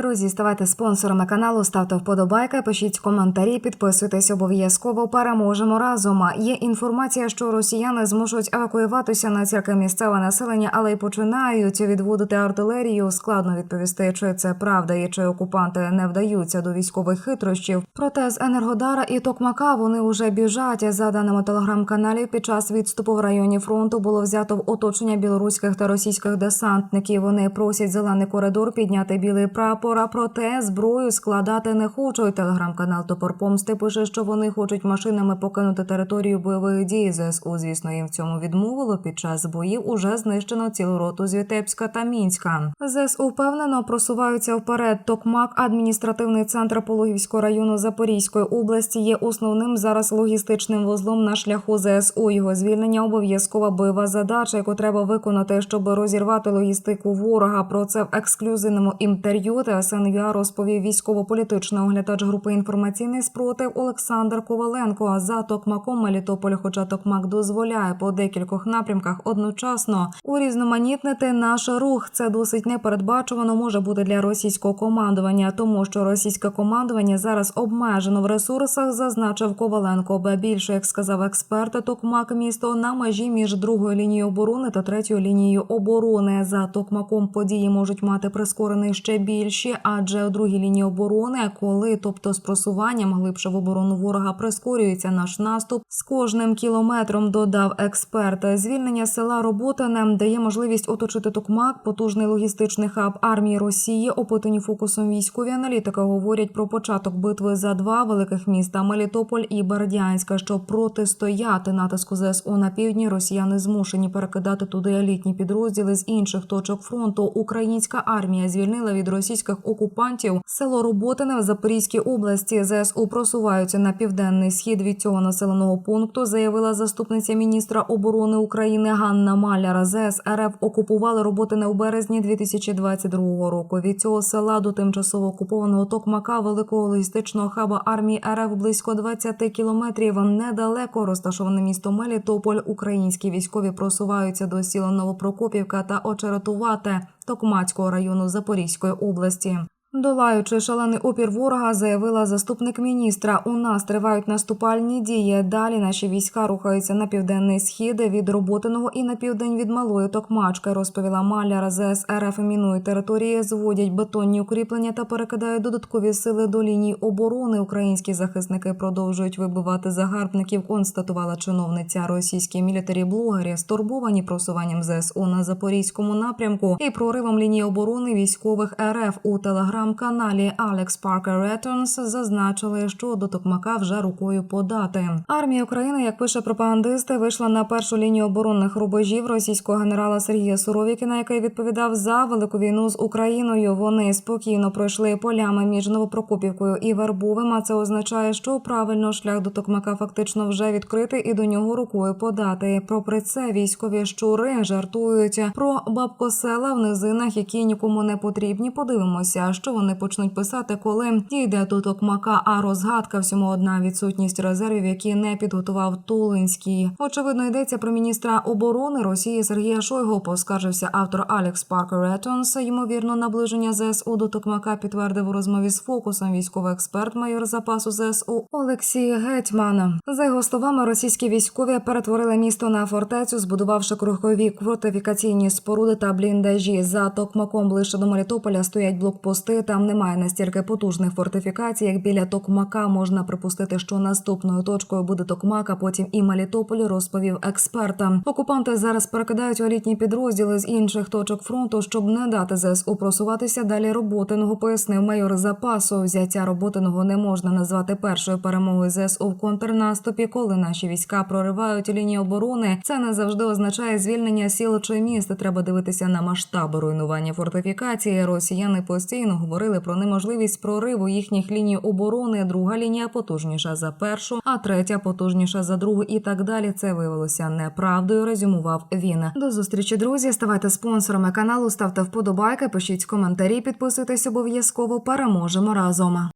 Друзі, ставайте спонсорами каналу, ставте вподобайки, пишіть коментарі, підписуйтесь обов'язково. Переможемо разом. Є інформація, що росіяни зможуть евакуюватися на тільки місцеве населення, але й починають відводити артилерію. Складно відповісти, чи це правда і чи окупанти не вдаються до військових хитрощів. Проте з Енергодара і Токмака вони вже біжать. За даними телеграм-каналів, під час відступу в районі фронту було взято в оточення білоруських та російських десантників. Вони просять зелений коридор підняти білий прапор, а проте зброю складати не хочуть. Телеграм-канал Топор Помсти пише, що вони хочуть машинами покинути територію бойових дій. ЗСУ, звісно, їм в цьому відмовило. Під час боїв уже знищено цілу роту з Вітебська та Мінська. ЗСУ впевнено просуваються вперед. Токмак, адміністративний центр Пологівського району Запорізької області, є основним зараз логістичним вузлом на шляху ЗСУ. Його звільнення обов'язкова бойова задача, яку треба виконати, щоб розірвати логістику ворога. Про це в ексклюзивному інтерв'ю ТСНВА розповів військово-політичний оглядач групи інформаційний спротив Олександр Коваленко. За Токмаком Мелітополь, хоча Токмак дозволяє по декількох напрямках одночасно урізноманітнити наш рух. Це досить непередбачувано може бути для російського командування, тому що російське командування зараз обмежено в ресурсах, зазначив Коваленко. Ба більше, як сказав експерт, Токмак місто на межі між другою лінією оборони та третьою лінією оборони. За Токмаком події можуть мати прискорений ще більше, адже у другій лінії оборони, коли, тобто з просуванням глибше в оборону ворога, прискорюється наш наступ з кожним кілометром. Додав експерт. Звільнення села Роботине дає можливість оточити Токмак, потужний логістичний хаб армії Росії. Опитані фокусом військові аналітики говорять про початок битви за два великих міста Мелітополь і Бердянська. Щоб протистояти натиску ЗСУ на півдні, росіяни змушені перекидати туди елітні підрозділи з інших точок фронту. Українська армія звільнила від російських окупантів село Роботине в Запорізькій області. ЗСУ просуваються на південний схід від цього населеного пункту. Заявила заступниця міністра оборони України Ганна Маляр. ЗС РФ окупували Роботине у березні 2022 року. Від цього села до тимчасово окупованого Токмака великого логістичного хаба армії РФ близько 20 кілометрів. Недалеко розташоване місто Мелітополь. Українські військові просуваються до сіла Новопрокопівка та Очеретувате Токмацького району Запорізької області. Долаючи шалений опір ворога, заявила заступник міністра. У нас тривають наступальні дії. Далі наші війська рухаються на південний схід від роботиного і на південь від малої токмачки. Розповіла Маляр. ЗС РФ мінують території, зводять бетонні укріплення та перекидають додаткові сили до ліній оборони. Українські захисники продовжують вибивати загарбників. Констатувала чиновниця. Російські мілітарі-блогері стурбовані просуванням ЗСУ на запорізькому напрямку і проривом лінії оборони військових РФ у телеграм телеграм-каналі Alex Parker Returns зазначили, що до Токмака вже рукою подати. Армія України, як пише пропагандисти, вийшла на першу лінію оборонних рубежів російського генерала Сергія Суровікіна, який відповідав за велику війну з Україною. Вони спокійно пройшли полями між Новопрокопівкою і Вербовим. А це означає, що правильно шлях до Токмака фактично вже відкритий і до нього рукою подати. Попри це, військові щури жартують про бабкосела в низинах, які нікому не потрібні. Подивимося, що вони почнуть писати, коли дійде до Токмака. А розгадка всьому одна відсутність резервів, які не підготував Тулинський. Очевидно, йдеться про міністра оборони Росії Сергія Шойгу. Поскаржився автор Алекс Паркер Ретонс. Ймовірно, наближення ЗСУ до Токмака підтвердив у розмові з фокусом військовий експерт майор запасу ЗСУ Олексій Гетьман. За його словами, російські військові перетворили місто на фортецю, збудувавши кругові фортифікаційні споруди та бліндажі. За Токмаком ближче до Мелітополя стоять блокпости. Там немає настільки потужних фортифікацій, як біля Токмака. Можна припустити, що наступною точкою буде Токмак, а потім і Мелітополь, розповів експерта. Окупанти зараз перекидають елітні підрозділи з інших точок фронту, щоб не дати ЗСУ просуватися далі роботиного, пояснив майор запасу. Взяття роботиного не можна назвати першою перемогою ЗСУ в контрнаступі. Коли наші війська проривають лінію оборони, це не завжди означає звільнення сіл чи міст. Треба дивитися на масштаби руйнування фортифікації. Росіяни постійно говорили про неможливість прориву їхніх ліній оборони. Друга лінія потужніша за першу, а третя потужніша за другу, і так далі. Це виявилося неправдою. Резюмував він. До зустрічі, друзі. Ставайте спонсорами каналу, ставте вподобайки, пишіть коментарі, підписуйтесь обов'язково. Переможемо разом.